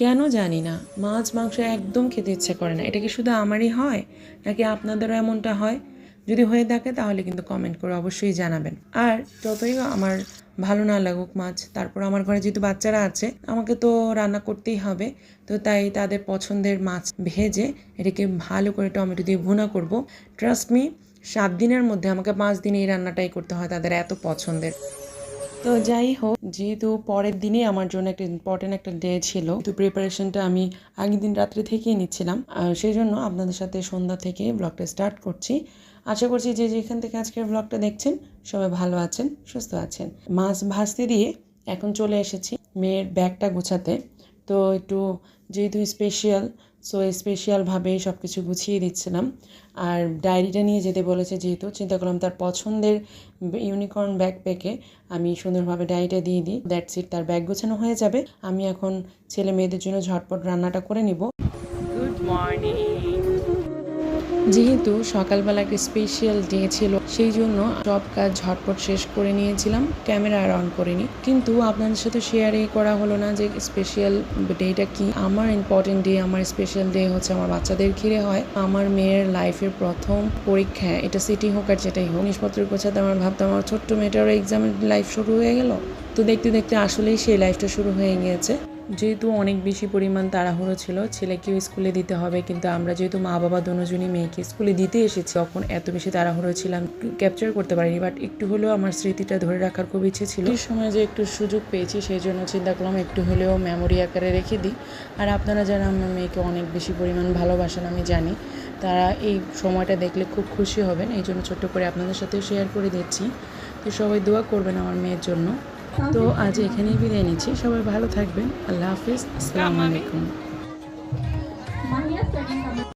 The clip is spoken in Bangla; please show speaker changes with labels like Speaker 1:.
Speaker 1: কেন জানি না। মাছ, মাংস একদম খেতে ইচ্ছে করে না। এটা কি শুধু আমারই হয়, নাকি আপনাদেরও এমনটা হয়? যদি হয়ে থাকে, তাহলে কিন্তু কমেন্ট করে অবশ্যই জানাবেন। আর যতই আমার ভালো না লাগুক মাছ, তারপর আমার ঘরে যেহেতু বাচ্চারা আছে, আমাকে তো রান্না করতেই হবে। তো তাই তাদের পছন্দের মাছ ভেজে এটাকে ভালো করে টমেটো দিয়ে ভুনা করব। ট্রাস্ট মি সাত দিনের মধ্যে আমাকে পাঁচ দিন এই রান্নাটাই করতে হয়, তাদের এত পছন্দের। তো যাই হোক, যেহেতু পরের দিনে আমার জন্য একটা ইম্পর্টেন্ট একটা ডে ছিল, তো প্রিপারেশনটা আমি আগের দিন রাত্রে থেকেই নিচ্ছিলাম। সেই জন্য আপনাদের সাথে সন্ধ্যা থেকে ব্লগটা স্টার্ট করছি। আশা করছি যে যেখান থেকে আজকের ব্লগটা দেখছেন, সবাই ভালো আছেন, সুস্থ আছেন। মাছ ভাজতে দিয়ে এখন চলে এসেছি মেয়ের ব্যাগটা গোছাতে। তো একটু যেহেতু স্পেশাল সো স্পেশিয়ালভাবে সব কিছু গুছিয়ে দিচ্ছিলাম। আর ডায়েরিটা নিয়ে যেতে বলেছে যেহেতু, চিন্তা করলাম তার পছন্দের ইউনিকর্ন ব্যাগ প্যাকে আমি সুন্দরভাবে ডায়েরিটা দিয়ে দিই। দ্যাটস ইট তার ব্যাগ গোছানো হয়ে যাবে। আমি এখন ছেলে মেয়েদের জন্য ঝটপট রান্নাটা করে নিব। গুড মর্নিং যেহেতু সকালবেলা একটা স্পেশাল ডে ছিল, সেই জন্য সব কাজ ঝটপট শেষ করে নিয়েছিলাম ক্যামেরা আর অন করিনি। কিন্তু আপনাদের সাথে শেয়ারই করা হলো না যে স্পেশাল ডেটা কি। আমার ইম্পর্টেন্ট ডে আমার স্পেশাল ডে হচ্ছে আমার বাচ্চাদের ঘিরে হয়। আমার মেয়ের লাইফের প্রথম পরীক্ষা, এটা সিটি হোক আর যেটাই হোক, জিনিসপত্র গোছাতে আমার ভাবতাম আমার ছোট্ট মেয়েটারও এক্সামের লাইফ শুরু হয়ে গেল। তো দেখতে দেখতে আসলেই সেই লাইফটা শুরু হয়ে গিয়েছে। যেহেতু অনেক বেশি পরিমাণ তাড়াহুড়ো ছিল, ছেলেকেও স্কুলে দিতে হবে, কিন্তু আমরা যেহেতু মা বাবা দুজনই মেয়েকে স্কুলে দিতে এসেছি, তখন এত বেশি তাড়াহুড়ো ছিলাম ক্যাপচার করতে পারিনি বাট একটু হলেও আমার স্মৃতিটা ধরে রাখার খুব ইচ্ছে ছিল। এই সময় যে একটু সুযোগ পেয়েছি, সেই জন্য চিন্তা করলাম একটু হলেও মেমোরি আকারে রেখে দিই। আর আপনারা যারা আমার মেয়েকে অনেক বেশি পরিমাণ ভালোবাসেন, আমি জানি, তারা এই সময়টা দেখলে খুব খুশি হবেন, এই জন্য ছোট্ট করে আপনাদের সাথে শেয়ার করে দিচ্ছি। তো সবাই দোয়া করবেন আমার মেয়ের জন্য। তো আজ এখানেই বিদায় নিচ্ছি। সবাই ভালো থাকবেন। আল্লাহ হাফিজ। আসসালামু আলাইকুম।